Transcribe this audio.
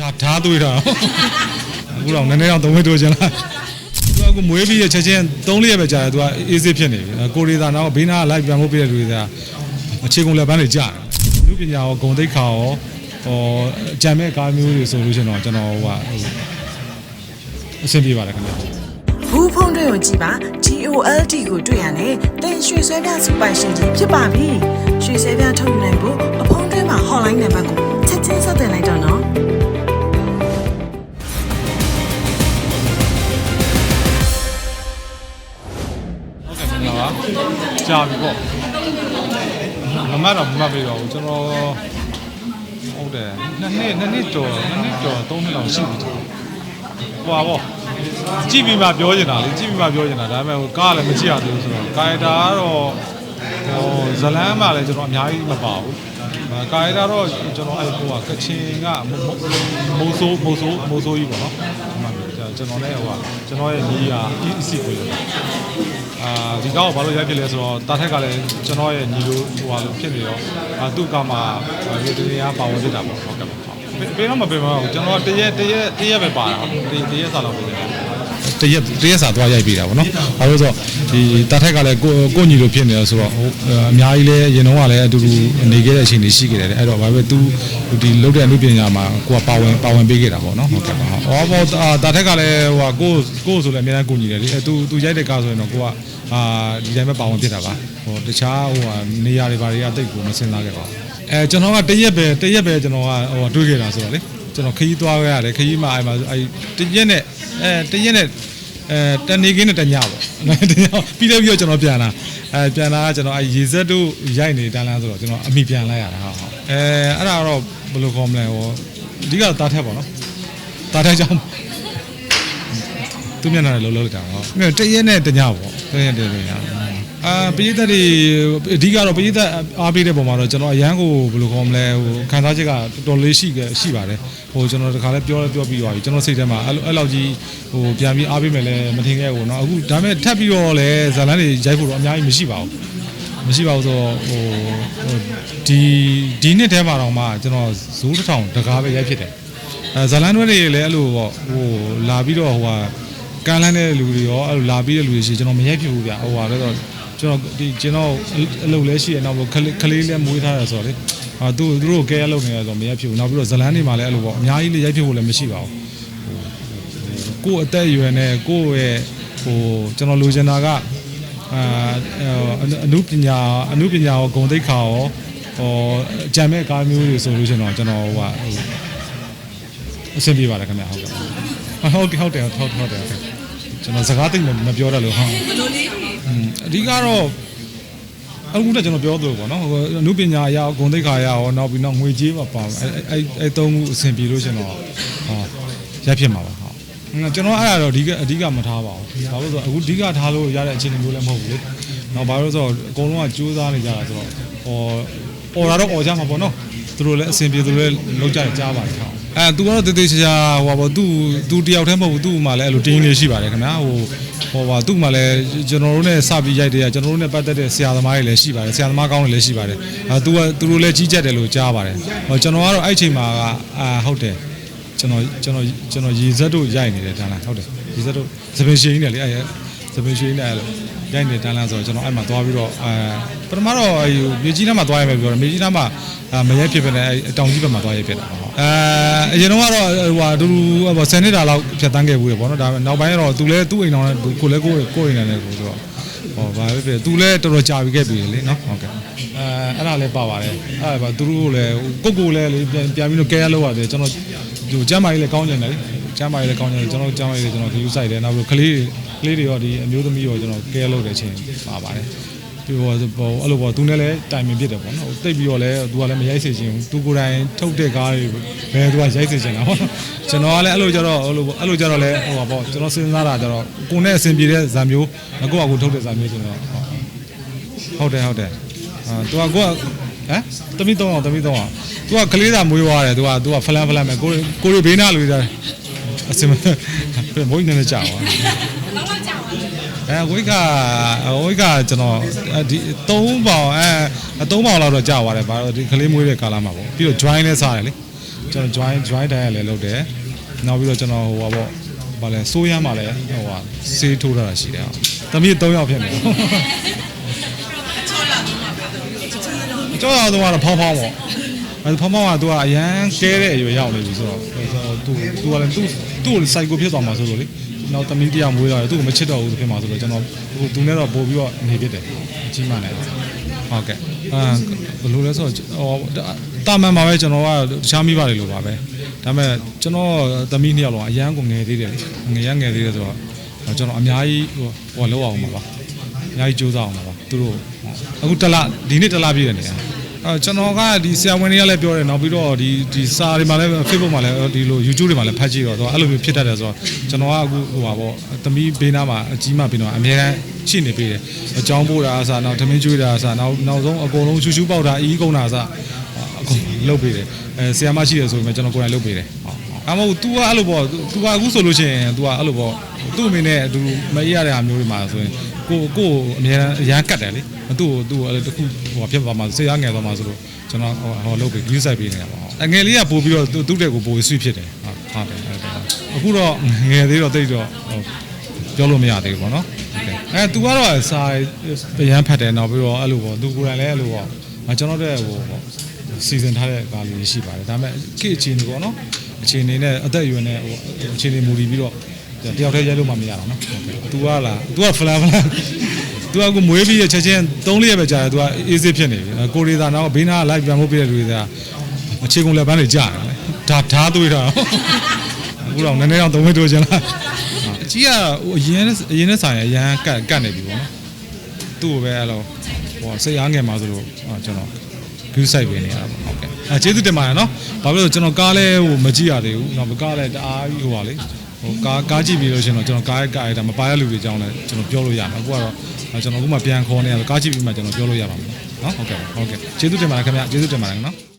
ဒါဓာသွေးတာအခုတော့နည်းနည်းတော့သုံးဝဲတိုးချင်လားသူကမွေးပြီးချက်ချင်း၃လရက်ပဲကြာတယ်သူကအေးစစ်ဖြစ်နေပြီကိုရီသာတော့ဘေးနားလိုက်ပြန်ဖို့ပြတဲ့လူတွေကအခြေကုန်လက်ပန်းတွေကြာတယ်လူပညာရောဂုံသိက္ခာရောဟောအကြံမဲ့ကားမျိုးတွေဆိုလို့ရှိရင်တော့ကျွန်တော်ဟိုအဆင်ပြေပါတယ်ခင်ဗျာဘူးဖုံးတွေကိုကြည့်ပါ GOLD ကိုတွေ့ရတယ်တင်ရွှေဆွဲပြစူပိုင်ရှင်ကြီးဖြစ်ပါပြီရွှေဆွဲပြထုတ် ပြီပေါ့မမတ်တော့မမတ်ပြီတော့ဘူးကျွန်တော်ဟုတ်တယ်နှစ်နှစ်နှစ်နှစ်ကျော်နှစ်နှစ်ကျော်သုံးနှစ်လောက်ရှိပြီဟိုပါပေါ့ကြည့်ပြီးမှပြောချင်တာလေကြည့်ပြီးမှပြောချင်တာဒါပေမဲ့ဟိုကားလည်းမကြည့်ရသေးဘူးဆိုတော့ကာယတာကတော့ဟိုဇလန်းမှလည်းကျွန်တော်အများကြီးမပါဘူးကာယတာတော့ကျွန်တော်အဲ့ဟိုကကချင်ကမိုးဆိုးမိုးဆိုးမိုးဆိုးကြီးပေါ့နော်ကျွန်တော်လည်းဟိုကကျွန်တော်ရဲ့ညီကအစီအကိုလေ အာဒီကောက်ကိုဘာလို့ရိုက်ဖြစ်လဲဆိုတော့တာထက်ကလည်းကျွန်တော်ရဲ့ညီလိုဟိုဟာလိုဖြစ်နေတော့အာသူ့ကမှဒီတည်းကပါဝင်ဖြစ်တာပေါ့ဟုတ်ကဲ့ပါပေးတော့မပေးပါဘူးကျွန်တော်တရက်တရက်တရက်ပဲပါတာတတရက်စာလောက်ပေး တယ်တရက်တရက်စာသွားရိုက်ပေးတာပေါ့နော်ဘာလို့ဆိုတော့ဒီတာထက်ကလည်းကိုကိုညီလိုဖြစ်နေတော့ဆိုတော့ဟိုအများကြီးလည်းရင်တော့ကလည်းအတူတူနေခဲ့တဲ့အချိန်တွေရှိခဲ့တယ်အဲ့တော့ဘာပဲသူဒီလုတ်တဲ့အမှုပညာမှာကိုကပါဝင်ပါဝင်ပေးခဲ့တာပေါ့နော်ဟုတ်ကဲ့ပါဟောဘောတာထက်ကလည်းဟိုကိုကိုဆိုလည်းအများကြီးကိုညီတယ်လေအဲသူသူရိုက်တဲ့ကားဆိုရင်တော့ကိုကအာဒီတိုင်းပဲပါဝင်ဖြစ်တာပါဟိုတခြားဟိုဟာနေရာတွေဘာတွေကတိတ်ကိုမစင်စားခဲ့ပါဘူးအဲကျွန်တော်ကတရက်ပဲတရက်ပဲကျွန်တော်ကဟိုတွေးခဲ့တာဆိုတော့လေကျွန်တော်ခရီးသွားခဲ့ရတယ်ခရီးမှာအဲမှာအဲတရက်နဲ့အဲတရက်နဲ့ အဲတနေကင်းနဲ့တညပေါ့နော်တညပြီးတော့ပြီးတော့ကျွန်တော်ပြန်လာအဲပြန်လာကကျွန်တော်အဲရေစက်တို့ရိုက်နေတန်းလားဆိုတော့ကျွန်တော်အမိပြန်လိုက်ရတာဟုတ်ဟုတ်အဲအဲ့ဒါတော့ဘယ်လိုခေါ်မလဲဟိုအဓိကတော့တားထက်ပေါ့နော်တားထက်ကြောင့်သူမျက်နှာလည်းလုံးလုံးလိုက်တာဟော။တရက်နဲ့တညပေါ့။တရက်တည်းတည်းအာပရိသတ်တွေအဓိကတော့ပရိသတ်အားပေးတဲ့ပုံမှာတော့ကျွန်တော်အရန်ကိုဘယ်လိုခေါ်မလဲဟိုခံစားချက်ကတော်တော်လေးရှိခဲ့ရှိပါတယ်။ ဟိုကျွန်တော်တခါလဲပြောလဲပြောပြီးသွားပြီ။ကျွန်တော်စိတ်ထဲမှာအဲ့လိုအဲ့လောက်ကြီးဟိုပြန်ပြီးအားပေးမယ်လဲမထင်ခဲ့ဘူးเนาะ။အခုဒါပေမဲ့ထပ်ပြီးတော့လဲဇာလန်းတွေရိုက်ဖို့တော့အများကြီးမရှိပါဘူး။မရှိပါဘူးဆိုတော့ဟိုဟိုဒီဒီနှစ်ထဲမှာတော့မှကျွန်တော်ဇိုးတစ်ထောင်တကားပဲရိုက်ဖြစ်တယ်။အဲဇာလန်းတွေလည်းအဲ့လိုပေါ့ဟိုလာပြီးတော့ဟိုဟာ ကမ်းလန်းတဲ့လူတွေရောအဲ့လိုလာပြီးတဲ့လူတွေရှိကျွန်တော်မရိုက်ဖြစ်ဘူးဗျဟိုပါလဲတော့ကျွန်တော်ဒီကျွန်တော်အလုပ်လဲရှိရနောက်ကလေးကလေးလည်းမွေးထားရဆိုတော့လေ အာသူသူတို့ကဲရလုပ်နေရဆိုတော့မရိုက်ဖြစ်ဘူးနောက်ပြီးတော့ဇလန်းတွေမှာလည်းအဲ့လိုပေါ့အများကြီးလေးရိုက်ဖြစ်ဖို့လည်းမရှိပါဘူးကိုယ့်အသက်အရွယ်နဲ့ကိုယ့်ရဲ့ဟိုကျွန်တော်လိုချင်တာကအာအနုပညာအနုပညာရောဂုံသိက္ခာရောဟိုအကြံမဲ့ကားမျိုးတွေဆိုလို့ရှိရင်တော့ကျွန်တော်ဟိုဟာအဆင်ပြေပါတယ်ခင်ဗျဟုတ်ကဲ့ဟုတ်ကဲ့ဟုတ်တယ်ဟုတ်ဟုတ်တယ်ဟုတ်ကျွန်တော်စကားသိမမပြောတတ်လို့ဟာဘယ်လိုလဲအဓိကတော့ အခုတည်းကျွန်တော်ပြောသလိုပေါ့နော်ဟိုအနုပညာအရာဂုဏ်သိက္ခာအရာရောနောက်ပြီးတော့ငွေကြေးပါပါအဲအဲအဲသုံးခုအဆင်ပြေလို့ရှင်တော့ဟောရက်ဖြစ်မှာပါဟုတ်ကျွန်တော်အဲ့ဒါတော့အဓိကအဓိကမထားပါဘူးဘာလို့ဆိုတော့အခုအဓိကထားလို့ရတဲ့အခြေအနေမျိုးလည်းမဟုတ်ဘူးလေနောက်ဘာလို့ဆိုတော့အကုန်လုံးကကြိုးစားနေကြတာဆိုတော့ဟောអော်တာတော့អော်ကြမှာပေါ့နော်သူတို့လည်းအဆင်ပြေသူတို့လည်းလောက်ကြရင်ကြားပါတယ်ဟုတ် အဲသူကတော့တေးသေးချာချာဟိုပါသူသူတယောက်တည်းမဟုတ်ဘူးသူ့မှာလည်းအဲ့လိုတင်းလေးရှိပါတယ်ခင်ဗျာဟိုဟိုပါသူ့မှာလည်းကျွန်တော်တို့နဲ့စပြီးရိုက်တဲ့ကျွန်တော်တို့နဲ့ပတ်သက်တဲ့ဆရာသမားတွေလည်းရှိပါတယ်ဆရာသမားကောင်းတွေလည်းရှိပါတယ်အဲသူကသူတို့လည်းကြီးကြက်တယ်လို့ကြားပါတယ်ဟိုကျွန်တော်ကတော့အဲ့ချိန်မှာကအာဟုတ်တယ်ကျွန်တော်ကျွန်တော်ကျွန်တော်ရေစက်တို့ရိုက်နေတယ်တန်းလားဟုတ်တယ်ရေစက်တို့စပင်ရှင်ကြီးတယ်လေအဲ့ စပင်ရှင်ကြီးနဲ့အဲ့လိုရိုက်နေတန်းလားဆိုတော့ကျွန်တော်အဲ့မှာသွားပြီးတော့အဲပထမတော့အဲမြေကြီးနားမှာသွားရမယ်ပြောတယ်မြေကြီးနားမှာမရိုက်ဖြစ်ပဲနဲ့အဲတောင်ကြီးဘက်မှာသွားရိုက်ဖြစ်တာဟုတ်အဲအရင်တော့ကတော့ဟိုဟာတူတူဟို10နှစ်တာလောက်ဖြတ်တန်းခဲ့ဘူးရပေါ့နော်ဒါပေမဲ့နောက်ပိုင်းတော့သူလည်းသူ့အိမ်တော်နဲ့ကိုလည်းကိုကိုအိမ်နဲ့ကိုဆိုတော့ဟောဘာပဲဖြစ်သူလည်းတော်တော်ကြာပြီခဲ့ပြီလေနော်ဟုတ်ကဲ့အဲအဲ့ဒါလည်းပါပါတယ်အဲ့ဒါပါသူတို့လည်းကိုကိုလည်းလေပြန်ပြန်ပြီးတော့ကဲရလောက်ရတယ်ကျွန်တော်ဟိုကျမ်းမာကြီးလည်းကောင်းကြတယ်လေ ကျမ်းမာကြီးလည်းကောင်းကြတယ်ကျွန်တော်ကျမ်းမာကြီးလည်းကျွန်တော်ဂယူဆိုင်တယ်နောက်ပြီးကလေးကလေးတွေရောဒီအမျိုးသမီးရောကျွန်တော်ကဲလောက်တဲ့အချိန်ပါပါတယ်ဒီဟိုဘောအဲ့လိုပေါ့သူနဲ့လည်းတိုင်ပင်ဖြစ်တယ်ပေါ့နော်တိတ်ပြီးတော့လည်းသူကလည်းမရိုက်စေချင်ဘူးသူကိုယ်တိုင်ထုတ်တဲ့ကားတွေဘယ်သူကရိုက်စေချင်တာပေါ့နော်ကျွန်တော်ကလည်းအဲ့လိုကြတော့အဲ့လိုပေါ့အဲ့လိုကြတော့လည်းဟိုပါပေါ့ကျွန်တော်စဉ်းစားတာကြတော့ကိုနဲ့အဆင်ပြေတဲ့ဇာမျိုးကိုယ့်အကူထုတ်တဲ့ဇာမျိုးဆိုတော့ဟုတ်တယ်ဟုတ်တယ်အာသူကကိုကဟမ်တမိတော့အောင်တမိတော့အောင်သူကကလေးသာမွေးသွားတယ်သူကသူကဖလန်ဖလန်ပဲကိုကိုရီဘေးနာလူသား အစင်မဘိုးနေနေကြောက်သွားအဲဝိတ်ကဝိတ်ကကျွန်တော်ဒီ3ပေါင်အဲ3ပေါင်လောက်တော့ကြာသွားတယ်ဘာလို့ဒီကလေးမွေးတဲ့ကာလမှာပေါ့ပြီးတော့ join လဲစားတယ်လေကျွန်တော် join join တိုင်းရလည်းလုပ်တယ်နောက်ပြီးတော့ကျွန်တော်ဟိုပါပေါ့ဗာလဲစိုးရမ်းပါလဲဟိုဟာဆေးထိုးထားတာရှိတယ်ဟုတ်သမီး3ယောက်ဖြစ်နေကျော်ရတော့ကတော့ဖောင်းဖောင်းပေါ့ အဲဖောင်းဖောင်းကသူကအရန်ကဲတဲ့အရွယ်ရောက်နေပြီဆိုတော့သူသူကလည်းသူသူ့ကိုစိုက်ကိုဖြစ်သွားမှာဆိုလို့လေနောက်သမီးတရားမွေးတော့သူ့ကိုမချစ်တော့ဘူးဖြစ်မှာဆိုတော့ကျွန်တော်ဟိုသူနဲ့တော့ပို့ပြီးတော့နေဖြစ်တယ်အကြီးမှလည်းဟုတ်ကဲ့အာဘယ်လိုလဲဆိုတော့ဟောတာမန်ပါပဲကျွန်တော်ကတခြားမိပါတယ်လို့ပါပဲဒါပေမဲ့ကျွန်တော်သမီးနှစ်ယောက်လုံးအရန်ကိုငယ်သေးတယ်လေငယ်ရငယ်သေးတယ်ဆိုတော့ကျွန်တော်အများကြီးဟိုဟိုလောက်အောင်ပါပါအများကြီးကြိုးစားအောင်ပါပါသူတို့အခုတစ်လဒီနေ့တစ်လပြည့်တယ်နေ အဲကျွန်တော်ကဒီဆရာဝန်တွေကလည်းပြောတယ်နောက်ပြီးတော့ဒီဒီစာတွေမှာလည်း Facebook မှာလည်းဒီလို YouTube တွေမှာလည်းဖတ်ကြည့်တော့တော့အဲ့လိုမျိုးဖြစ်တတ်တယ်ဆိုတော့ကျွန်တော်ကအခုဟိုပါပေါ့သမီးဘေးနားမှာအကြီးမဘေးနားမှာအများတန်းရှိနေပေးတယ်အကြောင်းပို့တာအစားနောက်သမင်းကျွေးတာအစားနောက်နောက်ဆုံးအကုန်လုံးရှူရှူပေါက်တာအီးကုန်တာအစားအကုန်လုပ်ပေးတယ်အဲဆရာမရှိတယ်ဆိုပေမဲ့ကျွန်တော်ကိုယ်တိုင်လုပ်ပေးတယ်ဟုတ်အမဟုတ် तू ကအဲ့လိုပေါ့ तू ကအခုဆိုလို့ရှိရင် तू ကအဲ့လိုပေါ့သူ့အမေနဲ့အတူမအေးရတဲ့အားမျိုးတွေမှာဆိုရင် ကိုကိုအများအရန်ကတ်တယ်လေသူ့ကိုသူ့အဲ့လိုတစ်ခုဟိုဖြစ်သွားမှာစိတ်အားငယ်သွားမှာဆိုလို့ကျွန်တော်ဟိုလုပ်ပြီး view site ပေးနေတာပါအငယ်လေးကပို့ပြီးတော့သူ့သူ့တဲ့ကိုပို့ဆွဖြစ်တယ်ဟုတ်ဟုတ်တယ်အခုတော့ငယ်သေးတော့တိတ်တော့ဟိုပြောလို့မရသေးဘူးပေါ့နော်အဲ तू ကတော့စာရန်ဖတ်တယ်နောက်ပြီးတော့အဲ့လိုပေါ့ तू ကိုယ်တိုင်လည်းအဲ့လိုပေါ့ကျွန်တော်တို့ဟိုပေါ့စီစဉ်ထားတဲ့ကားလေးရှိပါတယ်ဒါပေမဲ့ခေတ်အခြေအနေပေါ့နော်အခြေအနေနဲ့အသက်အရွယ်နဲ့ဟိုအခြေအနေမူတည်ပြီးတော့ တယောက်တည်းရဲလို့မှမရတာနော် तू ကလား तू ကဖလားဖလား तू ကကိုမွေးပြီးရချက်ချင်း3ရက်ပဲကြာတယ် तू ကအေးစစ်ဖြစ်နေပြီကိုရီသာနောက်ဘေးနားလိုက်ပြန်ဖို့ပြတဲ့လူတွေကအခြေကုန်လက်ပန်းတွေကြာတယ်ဒါဓာသွေးတာအခုတော့နည်းနည်းတော့သုံးမိတိုးချင်လားအကြီးကဟိုအရင်အရင်နဲ့ဆိုင်အရန်ကတ်ကတ်နေပြီပေါ့နော်သူ့ကိုပဲအဲ့လိုဟိုစိတ်အားငယ်မှာဆိုလို့ကျွန်တော် view site ပေးနေရတာပေါ့ဟုတ်ကဲ့အဲကျေးဇူးတင်ပါတယ်နော်ဘာဖြစ်လို့ကျွန်တော်ကားလဲဟိုမကြည့်ရသေးဘူးနော်ကားလဲတအားကြီးဟိုပါလေ ဟိုကားကားကြည့်ပြီးလို့ရှင်တော့ကျွန်တော်ကားရဲ့ကားရဲ့ဒါမပါရလူတွေအကြောင်းလဲကျွန်တော်ပြောလို့ရမှာအခုကတော့ကျွန်တော်အခုမှပြန်ခေါ်နေရကားကြည့်ပြီးမှကျွန်တော်ပြောလို့ရပါမယ်နော်ဟုတ်ကဲ့ဟုတ်ကဲ့ကျေးဇူးတင်ပါတယ်ခင်ဗျကျေးဇူးတင်ပါတယ်နော်